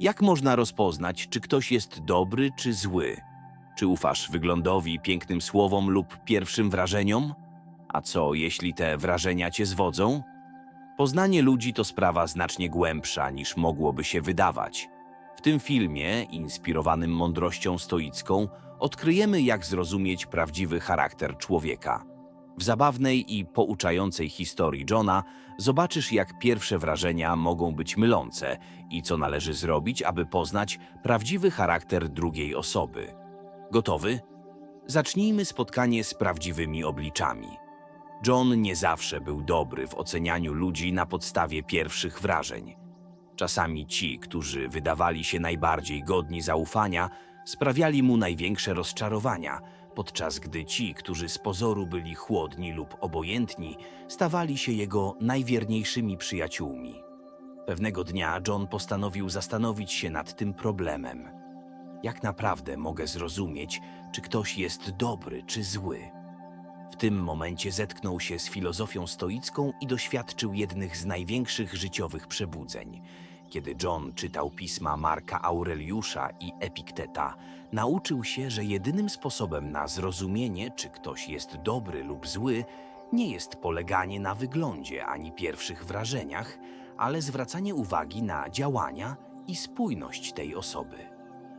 Jak można rozpoznać, czy ktoś jest dobry czy zły? Czy ufasz wyglądowi, pięknym słowom lub pierwszym wrażeniom? A co, jeśli te wrażenia cię zwodzą? Poznanie ludzi to sprawa znacznie głębsza niż mogłoby się wydawać. W tym filmie, inspirowanym mądrością stoicką, odkryjemy, jak zrozumieć prawdziwy charakter człowieka. W zabawnej i pouczającej historii Johna zobaczysz, jak pierwsze wrażenia mogą być mylące i co należy zrobić, aby poznać prawdziwy charakter drugiej osoby. Gotowy? Zacznijmy spotkanie z prawdziwymi obliczami. John nie zawsze był dobry w ocenianiu ludzi na podstawie pierwszych wrażeń. Czasami ci, którzy wydawali się najbardziej godni zaufania, sprawiali mu największe rozczarowania, podczas gdy ci, którzy z pozoru byli chłodni lub obojętni, stawali się jego najwierniejszymi przyjaciółmi. Pewnego dnia John postanowił zastanowić się nad tym problemem. Jak naprawdę mogę zrozumieć, czy ktoś jest dobry czy zły? W tym momencie zetknął się z filozofią stoicką i doświadczył jednych z największych życiowych przebudzeń. Kiedy John czytał pisma Marka Aureliusza i Epikteta, nauczył się, że jedynym sposobem na zrozumienie, czy ktoś jest dobry lub zły, nie jest poleganie na wyglądzie ani pierwszych wrażeniach, ale zwracanie uwagi na działania i spójność tej osoby.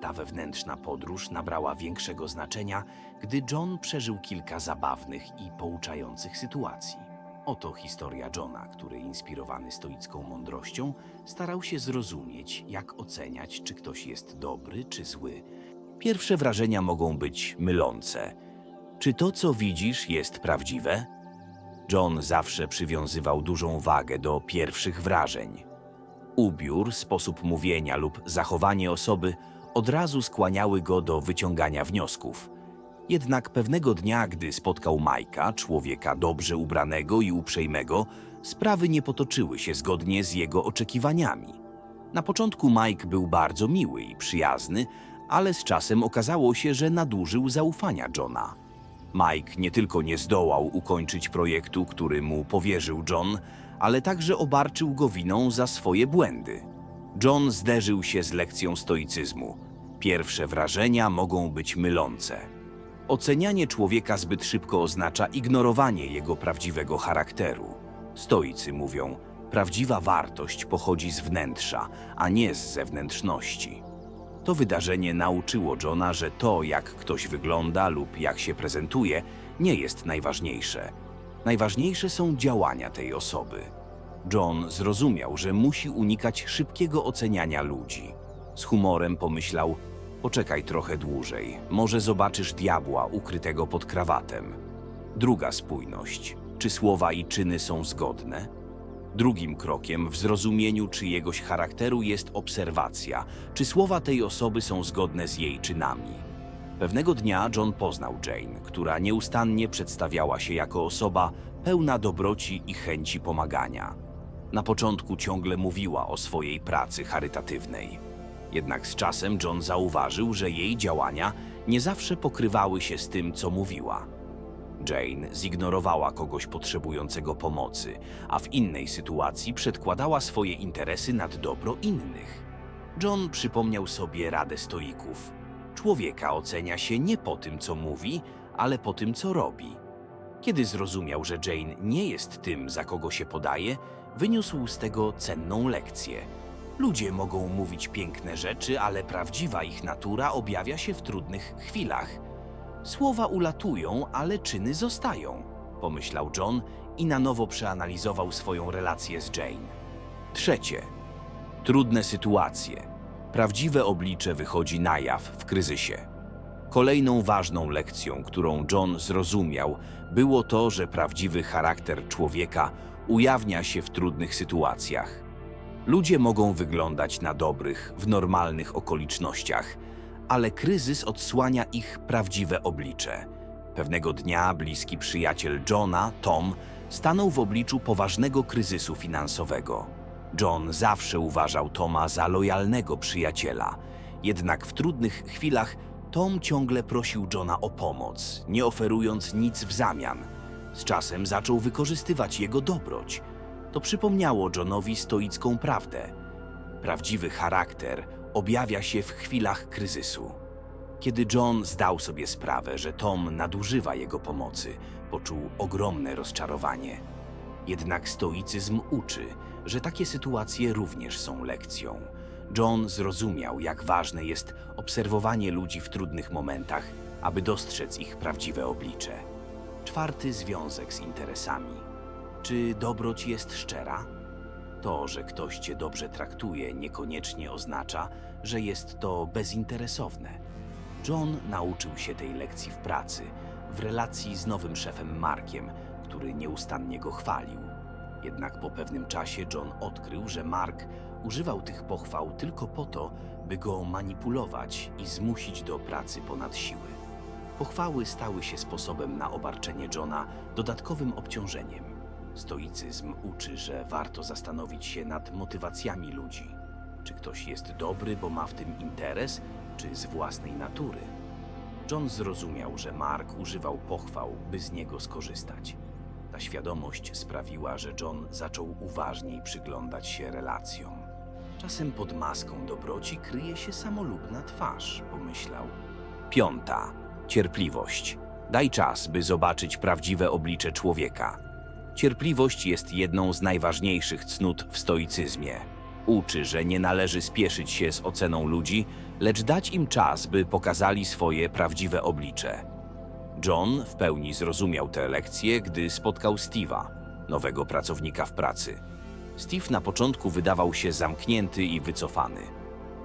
Ta wewnętrzna podróż nabrała większego znaczenia, gdy John przeżył kilka zabawnych i pouczających sytuacji. Oto historia Johna, który inspirowany stoicką mądrością starał się zrozumieć, jak oceniać, czy ktoś jest dobry czy zły. Pierwsze wrażenia mogą być mylące. Czy to, co widzisz, jest prawdziwe? John zawsze przywiązywał dużą wagę do pierwszych wrażeń. Ubiór, sposób mówienia lub zachowanie osoby od razu skłaniały go do wyciągania wniosków. Jednak pewnego dnia, gdy spotkał Majka, człowieka dobrze ubranego i uprzejmego, sprawy nie potoczyły się zgodnie z jego oczekiwaniami. Na początku Mike był bardzo miły i przyjazny, ale z czasem okazało się, że nadużył zaufania Johna. Mike nie tylko nie zdołał ukończyć projektu, który mu powierzył John, ale także obarczył go winą za swoje błędy. John zderzył się z lekcją stoicyzmu. Pierwsze wrażenia mogą być mylące. Ocenianie człowieka zbyt szybko oznacza ignorowanie jego prawdziwego charakteru. Stoicy mówią, prawdziwa wartość pochodzi z wnętrza, a nie z zewnętrzności. To wydarzenie nauczyło Johna, że to, jak ktoś wygląda lub jak się prezentuje, nie jest najważniejsze. Najważniejsze są działania tej osoby. John zrozumiał, że musi unikać szybkiego oceniania ludzi. Z humorem pomyślał: Poczekaj trochę dłużej, może zobaczysz diabła ukrytego pod krawatem. Druga spójność: czy słowa i czyny są zgodne? Drugim krokiem w zrozumieniu czyjegoś charakteru jest obserwacja, czy słowa tej osoby są zgodne z jej czynami. Pewnego dnia John poznał Jane, która nieustannie przedstawiała się jako osoba pełna dobroci i chęci pomagania. Na początku ciągle mówiła o swojej pracy charytatywnej. Jednak z czasem John zauważył, że jej działania nie zawsze pokrywały się z tym, co mówiła. Jane zignorowała kogoś potrzebującego pomocy, a w innej sytuacji przedkładała swoje interesy nad dobro innych. John przypomniał sobie radę stoików. Człowieka ocenia się nie po tym, co mówi, ale po tym, co robi. Kiedy zrozumiał, że Jane nie jest tym, za kogo się podaje, wyniósł z tego cenną lekcję. Ludzie mogą mówić piękne rzeczy, ale prawdziwa ich natura objawia się w trudnych chwilach. Słowa ulatują, ale czyny zostają, pomyślał John i na nowo przeanalizował swoją relację z Jane. Trzecie. Trudne sytuacje. Prawdziwe oblicze wychodzi na jaw w kryzysie. Kolejną ważną lekcją, którą John zrozumiał, było to, że prawdziwy charakter człowieka ujawnia się w trudnych sytuacjach. Ludzie mogą wyglądać na dobrych w normalnych okolicznościach, ale kryzys odsłania ich prawdziwe oblicze. Pewnego dnia bliski przyjaciel Johna, Tom, stanął w obliczu poważnego kryzysu finansowego. John zawsze uważał Toma za lojalnego przyjaciela, jednak w trudnych chwilach Tom ciągle prosił Johna o pomoc, nie oferując nic w zamian. Z czasem zaczął wykorzystywać jego dobroć. To przypomniało Johnowi stoicką prawdę. Prawdziwy charakter objawia się w chwilach kryzysu. Kiedy John zdał sobie sprawę, że Tom nadużywa jego pomocy, poczuł ogromne rozczarowanie. Jednak stoicyzm uczy, że takie sytuacje również są lekcją. John zrozumiał, jak ważne jest obserwowanie ludzi w trudnych momentach, aby dostrzec ich prawdziwe oblicze. Czwarty związek z interesami. Czy dobroć jest szczera? To, że ktoś cię dobrze traktuje, niekoniecznie oznacza, że jest to bezinteresowne. John nauczył się tej lekcji w pracy, w relacji z nowym szefem Markiem, który nieustannie go chwalił. Jednak po pewnym czasie John odkrył, że Mark używał tych pochwał tylko po to, by go manipulować i zmusić do pracy ponad siły. Pochwały stały się sposobem na obarczenie Johna dodatkowym obciążeniem. Stoicyzm uczy, że warto zastanowić się nad motywacjami ludzi. Czy ktoś jest dobry, bo ma w tym interes, czy z własnej natury? John zrozumiał, że Mark używał pochwał, by z niego skorzystać. Ta świadomość sprawiła, że John zaczął uważniej przyglądać się relacjom. Czasem pod maską dobroci kryje się samolubna twarz, pomyślał. Piąta. Cierpliwość. Daj czas, by zobaczyć prawdziwe oblicze człowieka. Cierpliwość jest jedną z najważniejszych cnót w stoicyzmie. Uczy, że nie należy spieszyć się z oceną ludzi, lecz dać im czas, by pokazali swoje prawdziwe oblicze. John w pełni zrozumiał tę lekcję, gdy spotkał Steve'a, nowego pracownika w pracy. Steve na początku wydawał się zamknięty i wycofany.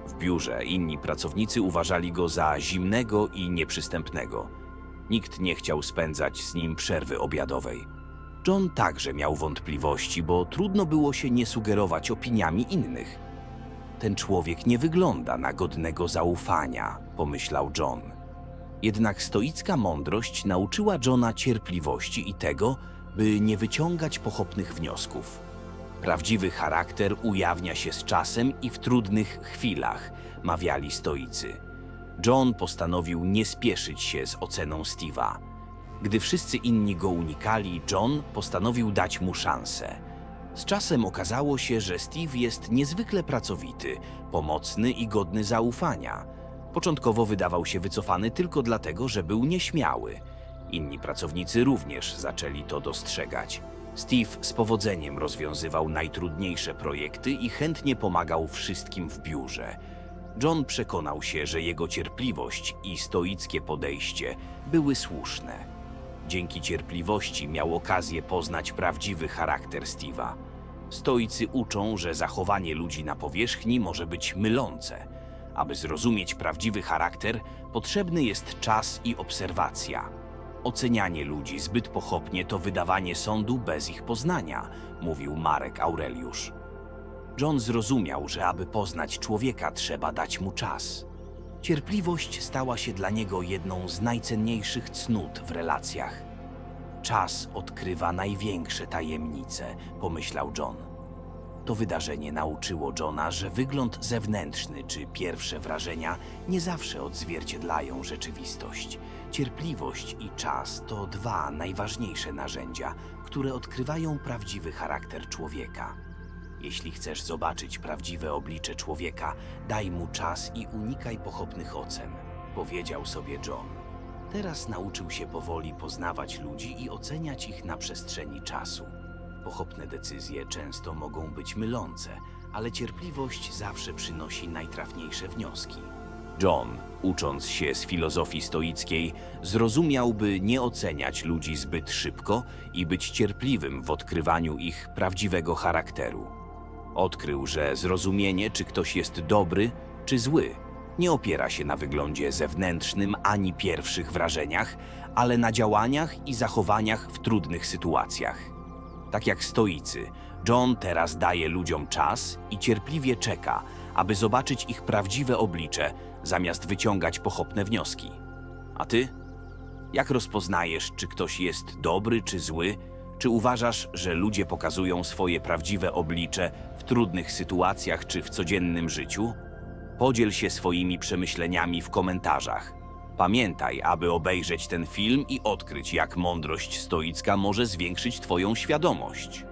W biurze inni pracownicy uważali go za zimnego i nieprzystępnego. Nikt nie chciał spędzać z nim przerwy obiadowej. John także miał wątpliwości, bo trudno było się nie sugerować opiniami innych. Ten człowiek nie wygląda na godnego zaufania, pomyślał John. Jednak stoicka mądrość nauczyła Johna cierpliwości i tego, by nie wyciągać pochopnych wniosków. Prawdziwy charakter ujawnia się z czasem i w trudnych chwilach, mawiali stoicy. John postanowił nie spieszyć się z oceną Steve'a. Gdy wszyscy inni go unikali, John postanowił dać mu szansę. Z czasem okazało się, że Steve jest niezwykle pracowity, pomocny i godny zaufania. Początkowo wydawał się wycofany tylko dlatego, że był nieśmiały. Inni pracownicy również zaczęli to dostrzegać. Steve z powodzeniem rozwiązywał najtrudniejsze projekty i chętnie pomagał wszystkim w biurze. John przekonał się, że jego cierpliwość i stoickie podejście były słuszne. Dzięki cierpliwości miał okazję poznać prawdziwy charakter Steve'a. Stoicy uczą, że zachowanie ludzi na powierzchni może być mylące. Aby zrozumieć prawdziwy charakter, potrzebny jest czas i obserwacja. Ocenianie ludzi zbyt pochopnie to wydawanie sądu bez ich poznania, mówił Marek Aureliusz. John zrozumiał, że aby poznać człowieka, trzeba dać mu czas. Cierpliwość stała się dla niego jedną z najcenniejszych cnót w relacjach. Czas odkrywa największe tajemnice, pomyślał John. To wydarzenie nauczyło Johna, że wygląd zewnętrzny czy pierwsze wrażenia nie zawsze odzwierciedlają rzeczywistość. Cierpliwość i czas to dwa najważniejsze narzędzia, które odkrywają prawdziwy charakter człowieka. Jeśli chcesz zobaczyć prawdziwe oblicze człowieka, daj mu czas i unikaj pochopnych ocen, powiedział sobie John. Teraz nauczył się powoli poznawać ludzi i oceniać ich na przestrzeni czasu. Pochopne decyzje często mogą być mylące, ale cierpliwość zawsze przynosi najtrafniejsze wnioski. John, ucząc się z filozofii stoickiej, zrozumiał, by nie oceniać ludzi zbyt szybko i być cierpliwym w odkrywaniu ich prawdziwego charakteru. Odkrył, że zrozumienie, czy ktoś jest dobry, czy zły, nie opiera się na wyglądzie zewnętrznym ani pierwszych wrażeniach, ale na działaniach i zachowaniach w trudnych sytuacjach. Tak jak stoicy, John teraz daje ludziom czas i cierpliwie czeka, aby zobaczyć ich prawdziwe oblicze, zamiast wyciągać pochopne wnioski. A ty? Jak rozpoznajesz, czy ktoś jest dobry czy zły? Czy uważasz, że ludzie pokazują swoje prawdziwe oblicze w trudnych sytuacjach czy w codziennym życiu? Podziel się swoimi przemyśleniami w komentarzach. Pamiętaj, aby obejrzeć ten film i odkryć, jak mądrość stoicka może zwiększyć Twoją świadomość.